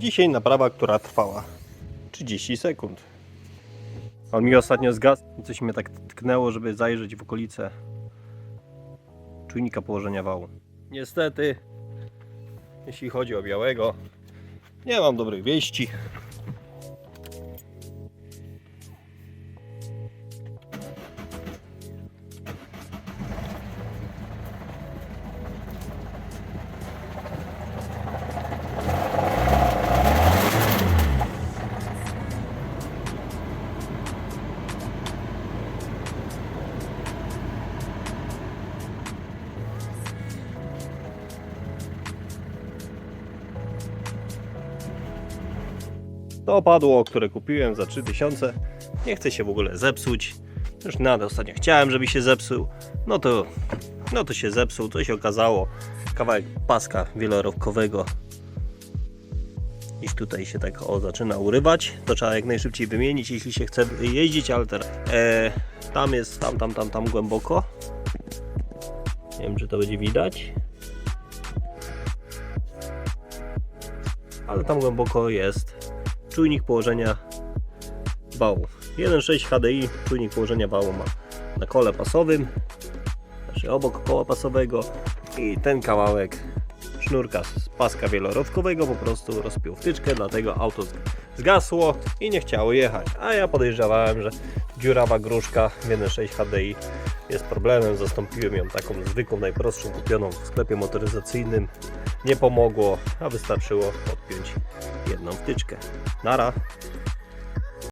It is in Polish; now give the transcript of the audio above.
Dzisiaj naprawa, która trwała 30 sekund. On mi ostatnio zgasł coś mnie tak tknęło, żeby zajrzeć w okolice czujnika położenia wału. Niestety, jeśli chodzi o białego, nie mam dobrych wieści. To opadło, które kupiłem za 3000. Nie chcę się w ogóle zepsuć. Już nawet ostatnio chciałem, żeby się zepsuł. No to, no to się zepsuł. To się okazało. Kawałek paska wielorowkowego. Gdzieś tutaj się tak o zaczyna urywać. To trzeba jak najszybciej wymienić, jeśli się chce jeździć, ale teraz e, tam jest, tam, tam, tam, tam głęboko. Nie wiem, czy to będzie widać. Ale tam głęboko jest czujnik położenia wału. 1.6 HDI czujnik położenia wału ma na kole pasowym, znaczy obok koła pasowego i ten kawałek sznurka z paska wielorowkowego po prostu rozpiął wtyczkę, dlatego auto zgasło i nie chciało jechać. A ja podejrzewałem, że dziurawa gruszka 1.6 HDI jest problemem. Zastąpiłem ją taką zwykłą, najprostszą kupioną w sklepie motoryzacyjnym. Nie pomogło, a wystarczyło podpiąć jedną wtyczkę. Nara.